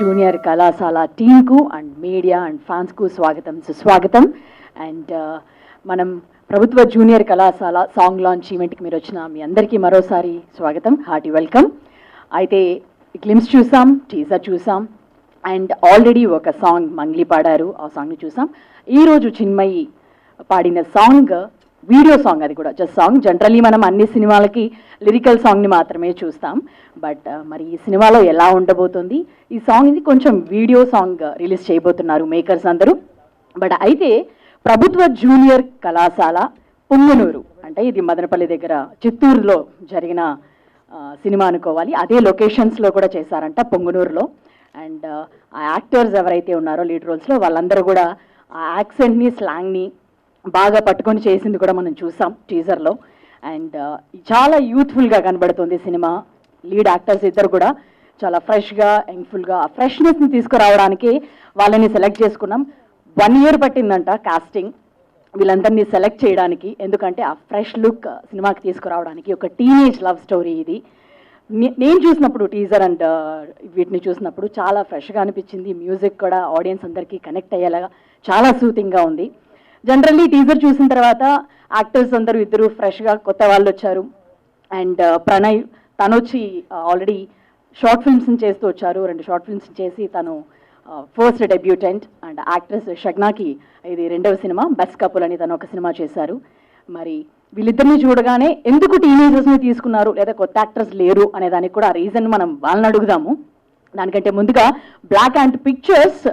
Junior కళాశాల టీంకు and media and ఫ్యాన్స్కు స్వాగతం సుస్వాగతం. అండ్ మనం ప్రభుత్వ జూనియర్ కళాశాల సాంగ్ లాంచ్ ఈవెంట్కి మీరు వచ్చిన మీ అందరికీ మరోసారి స్వాగతం హార్టీ వెల్కమ్. అయితే గ్లిమ్స్ చూసాం టీజర్ చూసాం అండ్ ఆల్రెడీ ఒక సాంగ్ మంగ్లీ పాడారు ఆ సాంగ్ని చూసాం. ఈరోజు చిన్మయి పాడిన సాంగ్ వీడియో సాంగ్ అది కూడా జస్ట్ సాంగ్ జనరలీ మనం అన్ని సినిమాలకి లిరికల్ సాంగ్ని మాత్రమే చూస్తాం. బట్ uh, మరి ఈ సినిమాలో ఎలా ఉండబోతుంది? ఈ సాంగ్ని కొంచెం వీడియో సాంగ్ uh, రిలీజ్ చేయబోతున్నారు మేకర్స్ అందరూ. బట్ అయితే ప్రభుత్వ జూనియర్ కళాశాల పుంగనూరు అంటే ఇది మదనపల్లి దగ్గర చిత్తూరులో జరిగిన uh, సినిమా అనుకోవాలి. అదే లొకేషన్స్లో కూడా చేశారంట పొంగునూరులో. అండ్ ఆ యాక్టర్స్ ఎవరైతే ఉన్నారో లీడ్ రోల్స్లో వాళ్ళందరూ కూడా ఆ యాక్సెంట్ని స్లాంగ్ని బాగా పట్టుకొని చేసింది కూడా మనం చూసాం టీజర్లో అండ్ uh, చాలా యూత్ఫుల్గా కనబడుతుంది సినిమా. లీడ్ యాక్టర్స్ ఇద్దరు కూడా చాలా ఫ్రెష్గా యంగ్ఫుల్గా ఆ ఫ్రెష్నెస్ని తీసుకురావడానికి వాళ్ళని సెలెక్ట్ చేసుకున్నాం. వన్ ఇయర్ పట్టిందంట కాస్టింగ్ వీళ్ళందరినీ సెలెక్ట్ చేయడానికి. ఎందుకంటే ఆ ఫ్రెష్ లుక్ uh, సినిమాకి తీసుకురావడానికి ఒక టీనేజ్ లవ్ స్టోరీ ఇది. నే- నేను చూసినప్పుడు టీజర్ అండ్ uh, వీటిని చూసినప్పుడు చాలా ఫ్రెష్గా అనిపించింది. మ్యూజిక్ కూడా ఆడియన్స్ అందరికీ కనెక్ట్ అయ్యేలాగా చాలా సూతింగ్గా ఉంది. జనరల్లీ టీజర్ చూసిన తర్వాత యాక్టర్స్ అందరూ ఇద్దరు ఫ్రెష్గా కొత్త వాళ్ళు వచ్చారు. అండ్ uh, ప్రణయ్ తను వచ్చి ఆల్రెడీ షార్ట్ ఫిల్మ్స్ చేస్తూ వచ్చారు. రెండు షార్ట్ ఫిల్మ్స్ చేసి తను ఫస్ట్ డెబ్యూటెంట్ అండ్ యాక్ట్రెస్ షగ్నాకి ఇది రెండవ సినిమా బస్ కపుల్ అని తను ఒక సినిమా చేశారు. మరి వీళ్ళిద్దరిని చూడగానే ఎందుకు టీనేజర్స్ని తీసుకున్నారు లేదా కొత్త యాక్టర్స్ లేరు అనే దానికి కూడా రీజన్ మనం వాళ్ళని అడుగుదాము. దానికంటే ముందుగా బ్లాక్ అండ్ పిక్చర్స్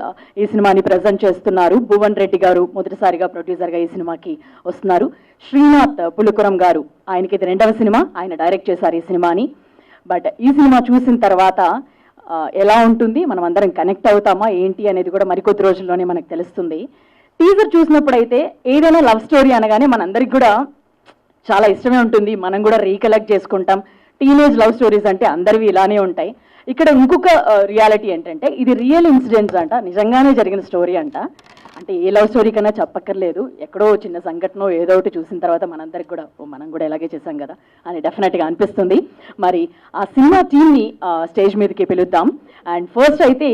ఈ సినిమాని ప్రజెంట్ చేస్తున్నారు. భువన్ రెడ్డి గారు మొదటిసారిగా ప్రొడ్యూసర్గా ఈ సినిమాకి వస్తున్నారు. శ్రీనాథ్ పులుకురం గారు ఆయనకి ఇది రెండవ సినిమా. ఆయన డైరెక్ట్ చేశారు ఈ సినిమాని. బట్ ఈ సినిమా చూసిన తర్వాత ఎలా ఉంటుంది? మనం అందరం కనెక్ట్ అవుతామా? ఏంటి అనేది కూడా మరికొద్ది రోజుల్లోనే మనకు తెలుస్తుంది. టీజర్ చూసినప్పుడు అయితే ఏదైనా లవ్ స్టోరీ అనగానే మనందరికి కూడా చాలా ఇష్టమే ఉంటుంది. మనం కూడా రీకలెక్ట్ చేసుకుంటాం. టీనేజ్ లవ్ స్టోరీస్ అంటే అందరివి ఇలానే ఉంటాయి. ఇక్కడ ఇంకొక రియాలిటీ ఏంటంటే ఇది రియల్ ఇన్సిడెంట్స్ అంట నిజంగానే జరిగిన స్టోరీ అంట. అంటే ఏ లవ్ స్టోరీ కన్నా చెప్పక్కర్లేదు. ఎక్కడో చిన్న సంఘటన ఏదో ఒకటి చూసిన తర్వాత మనందరికి కూడా మనం కూడా ఇలాగే చేసాం కదా అని డెఫినెట్గా అనిపిస్తుంది. మరి ఆ సినిమా టీమ్ని స్టేజ్ మీదకి పిలుద్దాం. అండ్ ఫస్ట్ అయితే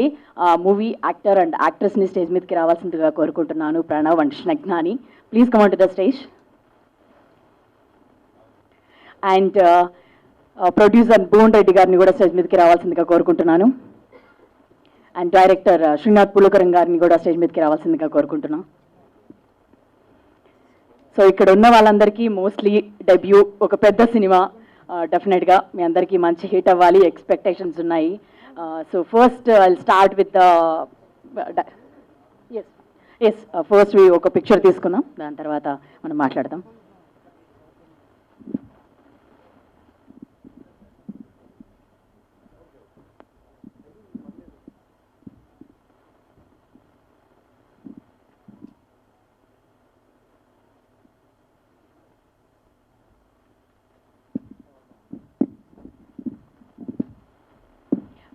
మూవీ యాక్టర్ అండ్ యాక్ట్రెస్ని స్టేజ్ మీదకి రావాల్సిందిగా కోరుకుంటున్నాను. Pranav and స్నగ్నాని please come to the stage and producer Bhuvan Reddy గారిని కూడా స్టేజ్ మీదకి రావాల్సిందిగా కోరుకుంటున్నాను. అండ్ డైరెక్టర్ శ్రీనాథ్ పులకరం గారిని కూడా స్టేజ్ మీదకి రావాల్సిందిగా కోరుకుంటున్నాను. సో ఇక్కడ ఉన్న వాళ్ళందరికీ మోస్ట్లీ డెబ్యూ ఒక పెద్ద సినిమా డెఫినెట్గా మీ అందరికీ మంచి హిట్ అవ్వాలి ఎక్స్పెక్టేషన్స్ ఉన్నాయి. So first I start with S S first ఒక పిక్చర్ తీసుకుందాం దాని తర్వాత మనం మాట్లాడదాం.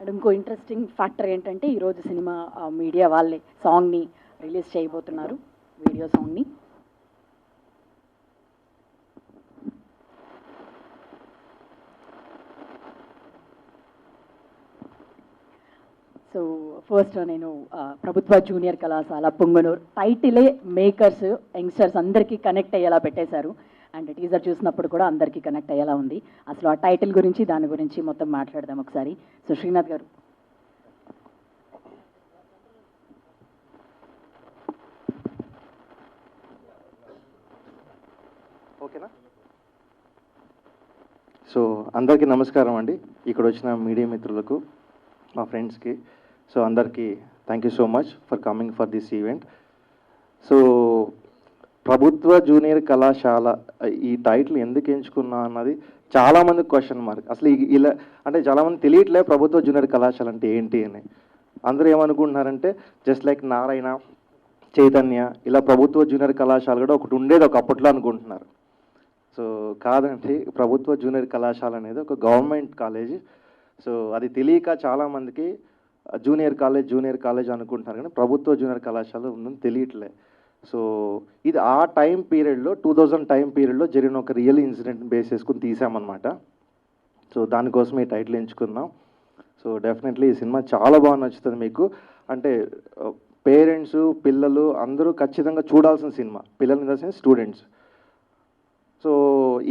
అండ్ ఇంకో ఇంట్రెస్టింగ్ ఫ్యాక్టర్ ఏంటంటే ఈరోజు సినిమా మీడియా వాళ్ళే సాంగ్ని రిలీజ్ చేయబోతున్నారు వీడియో సాంగ్ని సో ఫస్ట్ నేను ప్రభుత్వ జూనియర్ కళాశాల పొంగనూరు. టైటిలే మేకర్స్ యంగ్స్టర్స్ అందరికీ కనెక్ట్ అయ్యేలా పెట్టేశారు. అండ్ టీజర్ చూసినప్పుడు కూడా అందరికీ కనెక్ట్ అయ్యేలా ఉంది. అసలు ఆ టైటిల్ గురించి దాని గురించి మొత్తం మాట్లాడదాం ఒకసారి. సో శ్రీనాథ్ గారు. ఓకేనా? సో అందరికీ నమస్కారం అండి. ఇక్కడ వచ్చిన మీడియా మిత్రులకు మా ఫ్రెండ్స్కి. సో అందరికీ thank you so much for coming for this event so ప్రభుత్వ జూనియర్ కళాశాల ఈ టైటిల్ ఎందుకు ఎంచుకున్నా అన్నది చాలామంది క్వశ్చన్ మార్క్ అసలు ఇలా అంటే చాలామంది తెలియట్లే ప్రభుత్వ జూనియర్ కళాశాల అంటే ఏంటి అని. అందరూ ఏమనుకుంటున్నారంటే జస్ట్ లైక్ నారాయణ చైతన్య ఇలా ప్రభుత్వ జూనియర్ కళాశాల కూడా ఒకటి ఉండేది ఒక అప్పట్లో అనుకుంటున్నారు. సో కాదండి ప్రభుత్వ జూనియర్ కళాశాల అనేది ఒక గవర్నమెంట్ కాలేజ్. సో అది తెలియక చాలామందికి జూనియర్ కాలేజ్ జూనియర్ కాలేజ్ అనుకుంటున్నారు కానీ ప్రభుత్వ జూనియర్ కళాశాల ఉందని తెలియట్లే. సో ఇది ఆ టైం పీరియడ్లో టూ థౌజండ్ టైం పీరియడ్లో జరిగిన ఒక రియల్ ఇన్సిడెంట్ బేస్ చేసుకుని తీసామన్నమాట. సో దానికోసం ఈ టైటిల్ ఎంచుకున్నాం సో డెఫినెట్లీ ఈ సినిమా చాలా బాగా నచ్చుతుంది మీకు. అంటే పేరెంట్స్ పిల్లలు అందరూ ఖచ్చితంగా చూడాల్సిన సినిమా. పిల్లలు in the sense students. So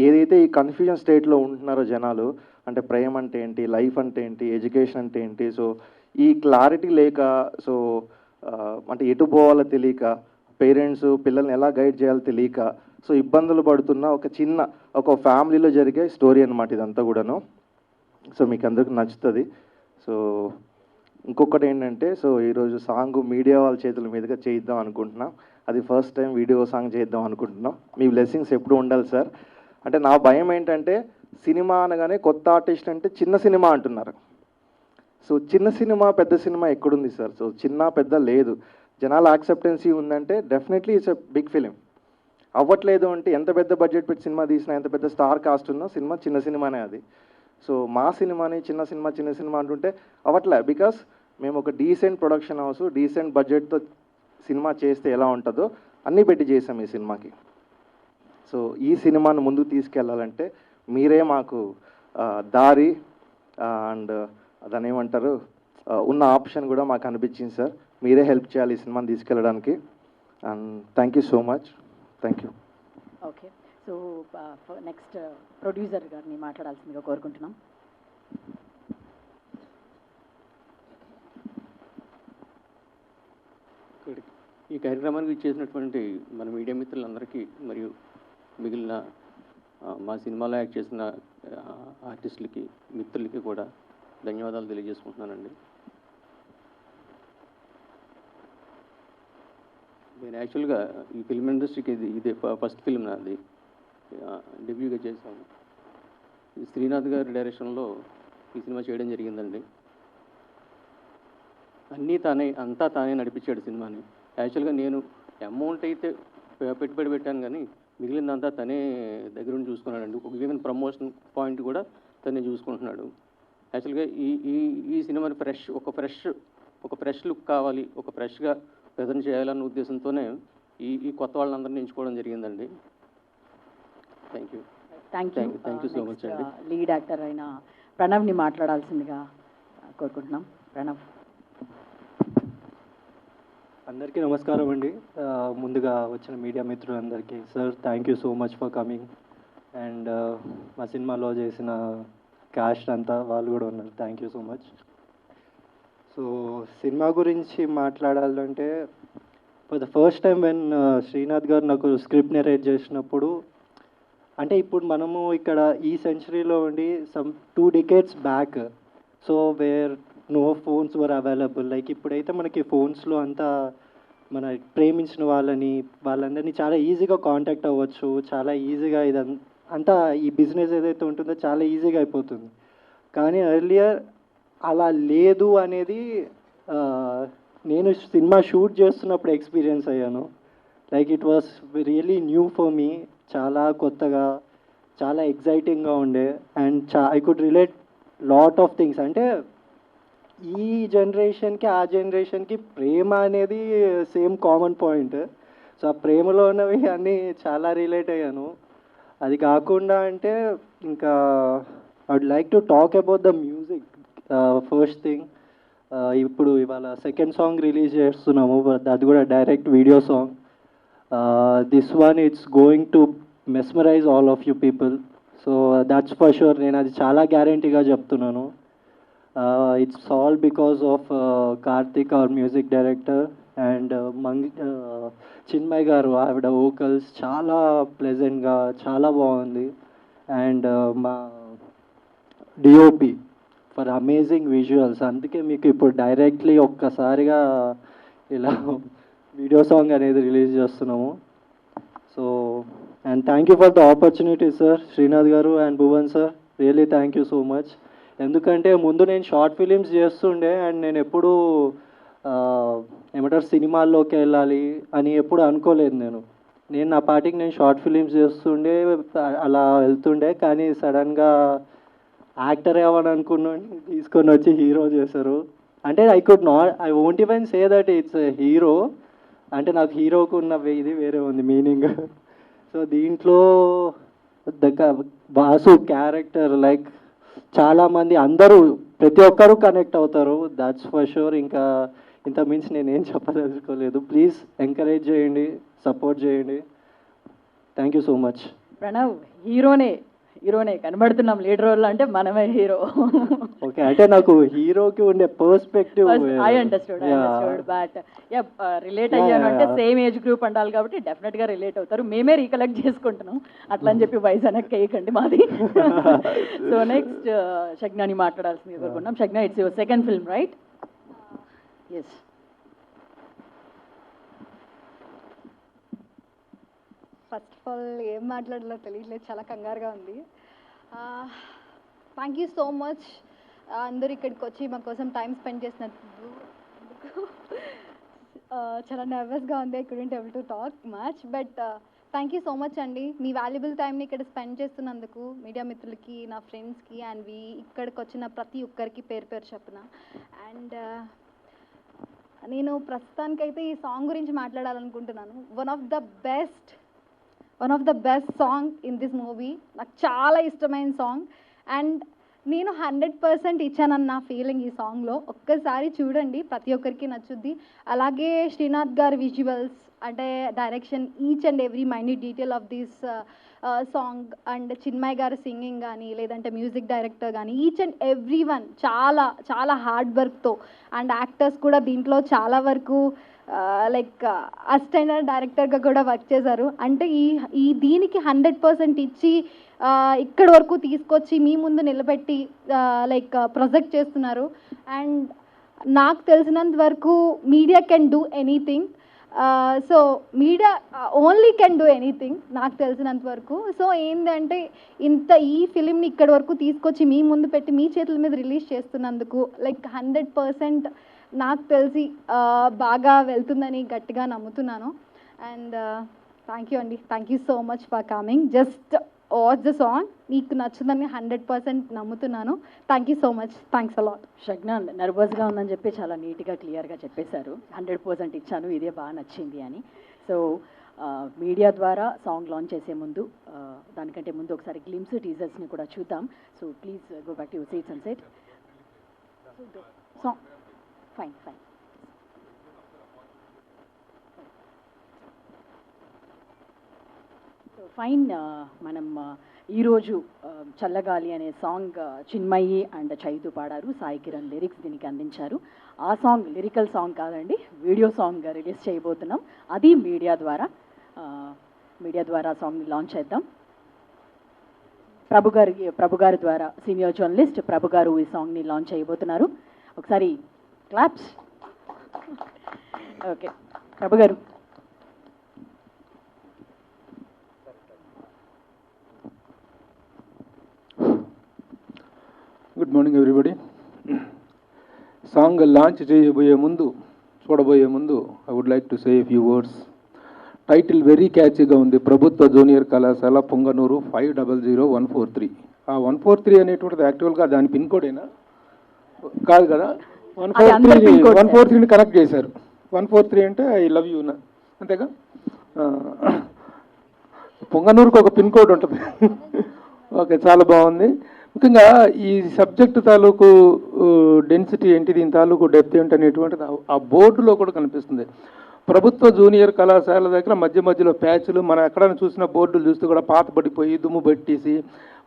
ఏదైతే ఈ కన్ఫ్యూజన్ స్టేట్లో ఉంటున్నారో జనాలు అంటే ప్రేమ అంటే ఏంటి లైఫ్ అంటే ఏంటి ఎడ్యుకేషన్ అంటే ఏంటి సో ఈ క్లారిటీ లేక సో అంటే ఎటు పోవాలో తెలియక పేరెంట్స్ పిల్లల్ని ఎలా గైడ్ చేయాలో తెలియక సో ఇబ్బందులు పడుతున్న ఒక చిన్న ఒక ఫ్యామిలీలో జరిగే స్టోరీ అనమాట ఇదంతా కూడాను. సో మీకు అందరికి నచ్చుతుంది. సో ఇంకొకటి ఏంటంటే సో ఈరోజు సాంగ్ మీడియా వాళ్ళ చేతుల మీదుగా చేయిద్దాం అనుకుంటున్నాం. అది ఫస్ట్ టైం వీడియో సాంగ్ చేద్దాం అనుకుంటున్నాం. మీ బ్లెస్సింగ్స్ ఎప్పుడు ఉండాలి సార్? అంటే నా భయం ఏంటంటే సినిమా అనగానే కొత్త ఆర్టిస్ట్ అంటే చిన్న సినిమా అంటున్నారు. సో చిన్న సినిమా పెద్ద సినిమా ఎక్కడుంది సార్? సో చిన్న పెద్ద లేదు. జనాల యాక్సెప్టెన్సీ ఉందంటే definitely it's a big film అవ్వట్లేదు అంటే ఎంత పెద్ద బడ్జెట్ పెట్టి సినిమా తీసినా ఎంత పెద్ద స్టార్ కాస్ట్ ఉన్నా సినిమా చిన్న సినిమానే అది. సో మా సినిమాని చిన్న సినిమా చిన్న సినిమా అంటుంటే అవ్వట్లే బికాస్ మేము ఒక డీసెంట్ ప్రొడక్షన్ హౌస్ డీసెంట్ బడ్జెట్తో సినిమా చేస్తే ఎలా ఉంటుందో అన్నీ పెట్టి చేసాం ఈ సినిమాకి. సో ఈ సినిమాను ముందుకు తీసుకెళ్ళాలంటే మీరే మాకు దారి అండ్ దాని ఏమంటారు ఉన్న ఆప్షన్ కూడా మాకు అనిపించింది సార్ మీరే హెల్ప్ చేయాలి ఈ సినిమాని తీసుకెళ్ళడానికి. And thank you so much thank you okay so next producer గారిని మాట్లాడాల్సిందిగా కోరుకుంటున్నాం. ఈ కార్యక్రమానికి ఇచ్చేసినటువంటి మన మీడియా మిత్రులందరికీ మరియు మిగిలిన మా సినిమాలో యాక్ట్ చేసిన ఆర్టిస్టులకి మిత్రులకి కూడా ధన్యవాదాలు తెలియజేసుకుంటున్నానండి. నేను యాక్చువల్గా ఈ ఫిల్మ్ ఇండస్ట్రీకి ఇది ఇదే ఫస్ట్ ఫిల్మ్ నాది. డెబ్యూగా చేశాను. శ్రీనాథ్ గారి డైరెక్షన్లో ఈ సినిమా చేయడం జరిగిందండి. అన్నీ తానే అంతా తానే నడిపించాడు సినిమాని. యాక్చువల్గా నేను అమౌంట్ అయితే పెట్టుబడి పెట్టాను కానీ మిగిలిందంతా తనే దగ్గరుండి చూసుకున్నాడండి. ఒక ఈవెన్ ప్రమోషన్ పాయింట్ కూడా తనే చూసుకుంటున్నాడు. యాక్చువల్గా ఈ ఈ ఈ సినిమాని ఫ్రెష్ ఒక ఫ్రెష్ ఒక ఫ్రెష్ లుక్ కావాలి ఒక ఫ్రెష్గా ప్రజెంట్ చేయాలన్న ఉద్దేశంతోనే ఈ ఈ కొత్త వాళ్ళందరినీ ఎంచుకోవడం జరిగిందండి. Thank you thank you Thank you. Thank you so much అండి. లీడ్ యాక్టర్ అయిన ప్రణవ్ని మాట్లాడాల్సిందిగా కోరుకుంటున్నాం. ప్రణవ్. అందరికీ నమస్కారం అండి. ఆ, ముందుగా వచ్చిన మీడియా మిత్రులందరికీ sir thank you so much for coming and మా సినిమాలో చేసిన క్యాస్ట్ అంతా వాళ్ళు కూడా ఉన్నారు. Thank you so much so cinema గురించి మాట్లాడాలంటే for the first time when Srinath గారు నాకు స్క్రిప్ట్ నెరేట్ చేసినప్పుడు అంటే ఇప్పుడు మనము ఇక్కడ ఈ సెంచరీలో ఉండి some two decades back so where no phones were available like ఇప్పుడైతే మనకి ఫోన్స్లో అంతా మన ప్రేమించిన వాళ్ళని వాళ్ళందరినీ చాలా ఈజీగా కాంటాక్ట్ అవ్వచ్చు చాలా ఈజీగా ఇది అంతా ఈ బిజినెస్ ఏదైతే ఉంటుందో చాలా ఈజీగా అయిపోతుంది. కానీ ఎర్లియర్ అలా లేదు అనేది నేను సినిమా షూట్ చేస్తున్నప్పుడు ఎక్స్పీరియన్స్ అయ్యాను. Like it was really new for me చాలా కొత్తగా చాలా ఎగ్జైటింగ్గా ఉండే అండ్ చా I could relate lot of things. అంటే ఈ జనరేషన్కి ఆ జనరేషన్కి ప్రేమ అనేది సేమ్ కామన్ పాయింట్. సో ఆ ప్రేమలో ఉన్నవి అన్నీ చాలా రిలేట్ అయ్యాను. అది కాకుండా అంటే ఇంకా I would like to talk about the music first thing ఇప్పుడు ఇవాళ సెకండ్ సాంగ్ రిలీజ్ చేస్తున్నాము. బట్ అది కూడా direct video song this one it's going to mesmerize all of you people so that's for sure నేను అది చాలా గ్యారంటీగా చెప్తున్నాను. It's all because of Karthik our music director and మంగ్ Chinmay గారు ఆవిడ వోకల్స్ చాలా ప్లెజెంట్గా చాలా బాగుంది. అండ్ మా డిఓపి ఫర్ అమేజింగ్ విజువల్స్. అందుకే మీకు ఇప్పుడు డైరెక్ట్లీ ఒక్కసారిగా ఇలా వీడియో సాంగ్ అనేది రిలీజ్ చేస్తున్నాము. So and thank you for the opportunity sir. Srinath గారు and Bhuvan sir. Really thank you so much ఎందుకంటే ముందు నేను షార్ట్ ఫిలిమ్స్ చేస్తుండే అండ్ నేను ఎప్పుడూ ఏమంటారు సినిమాల్లోకి వెళ్ళాలి అని ఎప్పుడు అనుకోలేదు నేను. నేను నా పాటికి నేను షార్ట్ ఫిలిమ్స్ చేస్తుండే అలా వెళ్తుండే కానీ సడన్గా యాక్టర్ అవ్వని అనుకున్నాను తీసుకొని వచ్చి హీరో చేశారు. అంటే I could not I won't even say that it's hero అంటే నాకు హీరోకు ఉన్న వే- ఇది వేరే ఉంది మీనింగ్ సో దీంట్లో దగ్గర బాసు క్యారెక్టర్ లైక్ చాలామంది అందరూ ప్రతి ఒక్కరూ కనెక్ట్ అవుతారు. దాట్స్ ఫర్ షూర్ ఇంకా ఇంత మించి నేనేం చెప్పదలుచుకోలేదు. ప్లీజ్ ఎంకరేజ్ చేయండి సపోర్ట్ చేయండి. Thank you so much Pranav హీరోనే. హీరోనే కనబడుతున్నాం లీడర్ రోల్ అంటే మనమే హీరో. ఓకే అంటే నాకు హీరోకి ఉండే perspective I understood I understood but yeah relate అయ్యాను అంటే సేమ్ ఏజ్ గ్రూప్ అంటారు కాబట్టి డెఫినెట్గా రిలేట్ అవుతారు. మేమే రీకలెక్ట్ చేసుకుంటున్నాం. అట్లా అని చెప్పి వయసు వెనక్కి వేయకండి మాది. సో నెక్స్ట్ షగ్నాని మాట్లాడాల్సింది కోరుకున్నాం Shagna it's your second film right yes first of all ఏం మాట్లాడాలో తెలియట్లేదు చాలా కంగారుగా ఉంది. థ్యాంక్ యూ సో మచ్ అందరూ ఇక్కడికి వచ్చి మా కోసం టైం స్పెండ్ చేసినందుకు చాలా నర్వస్గా ఉంది I couldn't able to talk much but thank you so much అండి. మీ వాల్యుబుల్ టైంని ఇక్కడ స్పెండ్ చేస్తున్నందుకు మీడియా మిత్రులకి నా ఫ్రెండ్స్కి అండ్ వి ఇక్కడికి వచ్చిన ప్రతి ఒక్కరికి పేరు పేరు చెప్పిన. అండ్ నేను ప్రస్తుతానికైతే ఈ సాంగ్ గురించి మాట్లాడాలనుకుంటున్నాను. One of the best one of the best song in this movie. నాకు చాలా ఇష్టమైన సాంగ్. అండ్ నేను హండ్రెడ్ పర్సెంట్ ఇచ్చానన్న నా ఫీలింగ్ ఈ సాంగ్లో. ఒక్కసారి చూడండి ప్రతి ఒక్కరికి నచ్చుద్ది. అలాగే శ్రీనాథ్ గారి విజువల్స్ అంటే direction each and every minute detail of this song and Chinmay గారి సింగింగ్ కానీ లేదంటే మ్యూజిక్ డైరెక్టర్ కానీ ఈచ్ అండ్ ఎవ్రీ వన్ చాలా చాలా హార్డ్ వర్క్తో అండ్ యాక్టర్స్ కూడా దీంట్లో చాలా వరకు లైక్ అసిస్టెంట్ డైరెక్టర్గా కూడా వర్క్ చేశారు. అంటే ఈ ఈ దీనికి హండ్రెడ్ పర్సెంట్ ఇచ్చి ఇక్కడ ఇక్కడి వరకు తీసుకొచ్చి మీ ముందు నిలబెట్టి లైక్ ప్రొజెక్ట్ చేస్తున్నారు. అండ్ నాకు తెలిసినంత వరకు media can do anything so media only can do anything నాకు తెలిసినంత వరకు. సో ఏంటంటే ఇంత ఈ ఫిలింని ఇక్కడి వరకు తీసుకొచ్చి మీ ముందు పెట్టి మీ చేతుల మీద రిలీజ్ చేస్తున్నందుకు లైక్ హండ్రెడ్ పర్సెంట్ నాకు తెలిసి బాగా వెళ్తుందని గట్టిగా నమ్ముతున్నాను. అండ్ థ్యాంక్ యూ అండి. Thank you so much for coming just watch the song మీకు నచ్చుదని హండ్రెడ్ పర్సెంట్ నమ్ముతున్నాను. Thank you so much thanks a lot Shagna నర్వస్గా ఉందని చెప్పి చాలా నీట్గా క్లియర్గా చెప్పేశారు. హండ్రెడ్ పర్సెంట్ ఇచ్చాను. ఇదే బాగా నచ్చింది అని. సో మీడియా ద్వారా సాంగ్ లాంచ్ చేసే ముందు దానికంటే ముందు ఒకసారి గ్లిమ్స్ టీజర్స్ని కూడా చూద్దాం. So please go back to seats and set song fine fine so fine మనం uh, ఈరోజు uh, చల్లగాలి అనే song uh, Chinmayi and Chaitu పాడారు సాయి కిరణ్ లిరిక్స్ దీనికి అందించారు. ఆ సాంగ్ లిరికల్ సాంగ్ కాదండి వీడియో సాంగ్ రిలీజ్ చేయబోతున్నాం. అది మీడియా ద్వారా మీడియా ద్వారా సాంగ్ని లాంచ్ చేద్దాం. ప్రభు గారి ప్రభు గారి ద్వారా సీనియర్ జర్నలిస్ట్ ప్రభు గారు ఈ సాంగ్ని లాంచ్ చేయబోతున్నారు. ఒకసారి క్లాప్స్ ఓకే ప్రభు గారు. Good morning everybody song launch చేయబోయే ముందు చూడబోయే ముందు I would like to say few words title very క్యాచీగా ఉంది. ప్రభుత్వ జూనియర్ కళాశాల Ponganuru five double zero one four three ఆ వన్ ఫోర్ త్రీ అనేటువంటిది యాక్చువల్గా దాని పిన్ కోడేనా? కాదు కదా? వన్ ఫోర్ త్రీని కనెక్ట్ చేశారు. వన్ ఫోర్ త్రీ అంటే ఐ లవ్ యూ అంతేగా? పొంగనూరుకు ఒక పిన్ కోడ్ ఉంటుంది. ఓకే చాలా బాగుంది. ముఖ్యంగా ఈ సబ్జెక్ట్ తాలూకు డెన్సిటీ ఏంటి దీని తాలూకు డెప్త్ ఏంటి అనేటువంటిది ఆ బోర్డులో కూడా కనిపిస్తుంది. ప్రభుత్వ జూనియర్ కళాశాల దగ్గర మధ్య మధ్యలో ప్యాచ్లు మనం ఎక్కడైనా చూసిన బోర్డులు చూస్తూ కూడా పాత పడిపోయి దుమ్ము పెట్టేసి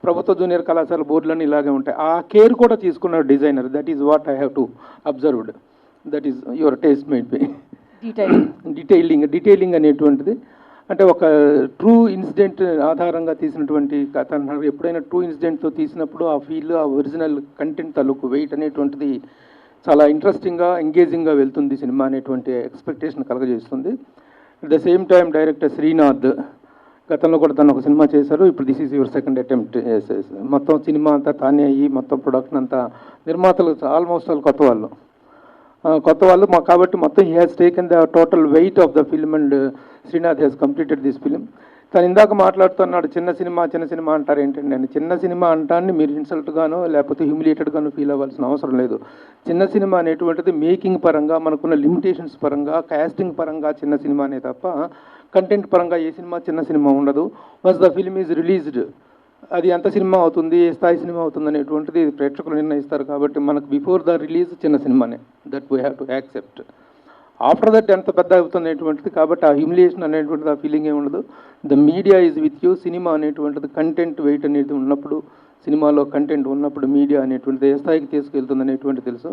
ప్రభుత్వ జూనియర్ కళాశాల బోర్డులన్నీ ఇలాగే ఉంటాయి. ఆ కేర్ కూడా తీసుకున్న designer. That is what I have to observed that is your taste mate B detail detailing detailing అనేటువంటిది. అంటే ఒక ట్రూ ఇన్సిడెంట్ ఆధారంగా తీసినటువంటి కథ. ఎప్పుడైనా ట్రూ ఇన్సిడెంట్తో తీసినప్పుడు ఆ ఫీల్ ఆ ఒరిజినల్ కంటెంట్ తాలూకు వెయిట్ అనేటువంటిది చాలా ఇంట్రెస్టింగ్గా ఎంగేజింగ్గా వెళ్తుంది సినిమా అనేటువంటి ఎక్స్పెక్టేషన్ కలగజేస్తుంది. At the same time director Srinath గతంలో కూడా తను ఒక సినిమా చేశారు. ఇప్పుడు this is your second attempt మొత్తం సినిమా అంతా తానే అయ్యి మొత్తం ప్రొడక్షన్ అంతా నిర్మాతలు ఆల్మోస్ట్ ఆల్ కొత్త వాళ్ళు. కొత్త వాళ్ళు మా కాబట్టి మొత్తం he has taken the total weight of the film and Srinath has completed this film తను ఇందాక మాట్లాడుతున్నాడు చిన్న సినిమా చిన్న సినిమా అంటారు ఏంటండి అని. చిన్న సినిమా అంటాన్ని మీరు ఇన్సల్ట్గానో లేకపోతే హ్యూమిలేటెడ్గానో ఫీల్ అవ్వాల్సిన అవసరం లేదు. చిన్న సినిమా అనేటువంటిది మేకింగ్ పరంగా మనకున్న లిమిటేషన్స్ పరంగా కాస్టింగ్ పరంగా చిన్న సినిమానే తప్ప కంటెంట్ పరంగా ఏ సినిమా చిన్న సినిమా ఉండదు. Once the film is released అది ఎంత సినిమా అవుతుంది ఏ స్థాయి సినిమా అవుతుంది అనేటువంటిది ప్రేక్షకులు నిర్ణయిస్తారు కాబట్టి మనకు బిఫోర్ ద రిలీజ్ చిన్న సినిమానే. That we have to accept after that ఎంత పెద్ద అవుతుంది అనేటువంటిది కాబట్టి ఆ హ్యూమిలియేషన్ అనేటువంటిది ఆ ఫీలింగ్ ఏమి ఉండదు. The media is with you cinema అనేటువంటిది కంటెంట్ వెయిట్ అనేది ఉన్నప్పుడు సినిమాలో కంటెంట్ ఉన్నప్పుడు మీడియా అనేటువంటిది ఏ స్థాయికి తీసుకెళ్తుంది అనేటువంటి తెలుసు.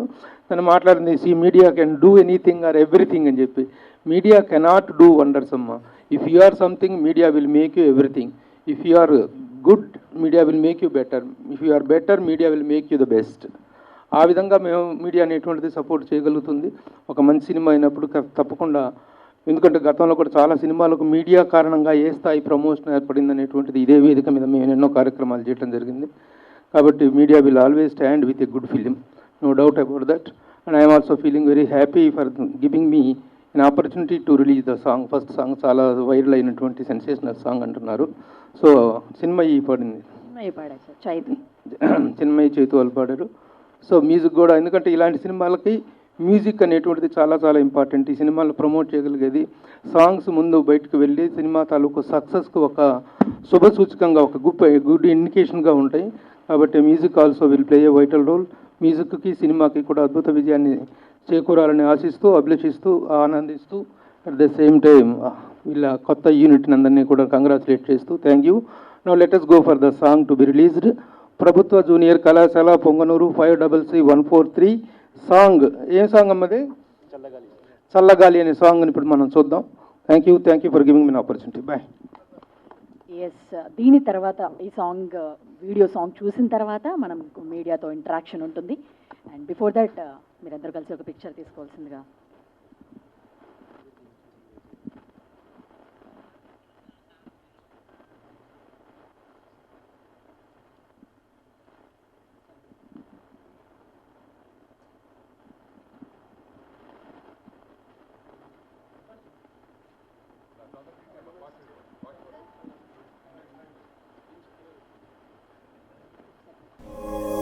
తను మాట్లాడింది see media can do anything or everything అని చెప్పి. మీడియా కెనాట్ డూ వండర్స్ అమ్మ. If you are something media will make you everything if you are good media will make you better if you are better media will make you the best ఆ విధంగా మేము media అనేటువంటిది support చేయగలుగుతుంది. ఒక మంచి cinema అయినప్పుడు తప్పకుండా ఎందుకంటే గతంలో కూడా చాలా సినిమాలకు మీడియా కారణంగా ఏ స్థాయి ప్రమోషన్ ఏర్పడింది అనేటువంటిది ఇదే వేదిక మీద మేము ఎన్నో కార్యక్రమాలు చేయడం జరిగింది. కాబట్టి media will always stand with a good film no doubt about that. And I'm also feeling very happy for giving me an opportunity to release the song. First song చాలా వైరల్ అయినటువంటి సెన్సేషనల్ సాంగ్ అంటున్నారు. So cinema ఈ పడింది. Cinema పాడారు sir. Chaitu. Chinmayi చేతు వాళ్ళు పాడారు. So music కూడా ఎందుకంటే ఇలాంటి సినిమాలకి మ్యూజిక్ అనేటువంటిది చాలా చాలా ఇంపార్టెంట్. ఈ సినిమాలు ప్రమోట్ చేయగలిగేది సాంగ్స్ ముందు బయటకు వెళ్ళి సినిమా తాలూకు సక్సెస్కు ఒక శుభ సూచకంగా ఒక గుడ్ గుడ్ ఇండికేషన్గా ఉంటాయి. కాబట్టి music also will play a vital role. మ్యూజిక్కి సినిమాకి కూడా అద్భుత విజయాన్ని చేకూరాలని ఆశిస్తూ అభిలషిస్తూ ఆనందిస్తూ అట్ ద సేమ్ టైం ఇలా కొత్త యూనిట్ అందరినీ కూడా కంగ్రాచులేట్ చేస్తూ thank you. No let's go for the song to be released ప్రభుత్వ జూనియర్ కళాశాల Ponganuru five double C one four three song. ఏం సాంగ్ అమ్మది? చల్లగాలి. అనే సాంగ్ని ఇప్పుడు మనం చూద్దాం. Thank you thank you for giving me opportunity bye S దీని తర్వాత ఈ సాంగ్ వీడియో సాంగ్ చూసిన తర్వాత మనం మీడియాతో ఇంటరాక్షన్ ఉంటుంది. అండ్ బిఫోర్ దట్ మీరందరూ కలిసి ఒక పిక్చర్ తీసుకోవాల్సిందిగా